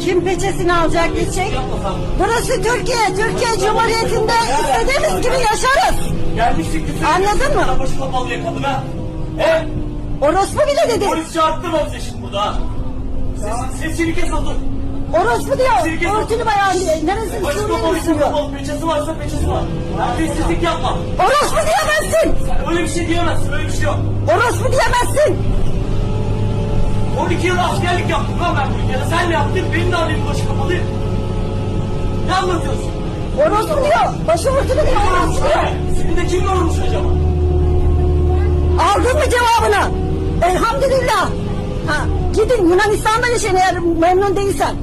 Kim peçesini alacak geçecek? Burası Türkiye. Türkiye Cumhuriyeti'nde istediğimiz gibi yaşarız. Gelmiştik biz. Anladın mı? Başına kapalı yakaladı ha. He? Orospu bile dedi. Polis çağırttı mı bize şimdi burada? Ses, sesini kes otur. Orospu diyor. Örtülü bayan diye. Neresini sürmeyi Başına kapalı yakaladı. Peçesi varsa peçesi var. Sessizlik yapma. Orospu diyor ben öyle bir şey diyemezsin. Öyle bir şey yok. Orospu diyemezsin. 12 yıl askerlik yaptım lan ben bu ülkede. Sen ne yaptın? Benim de alayım başı kapalı. Ne anlatıyorsun? Orospu diyor. Başörtülü diyor. Orospu diyor. Seni de kim yormuş acaba? Aldın mı cevabını? Elhamdülillah. Ha, gidin Yunanistan'da yaşayın eğer memnun değilsen.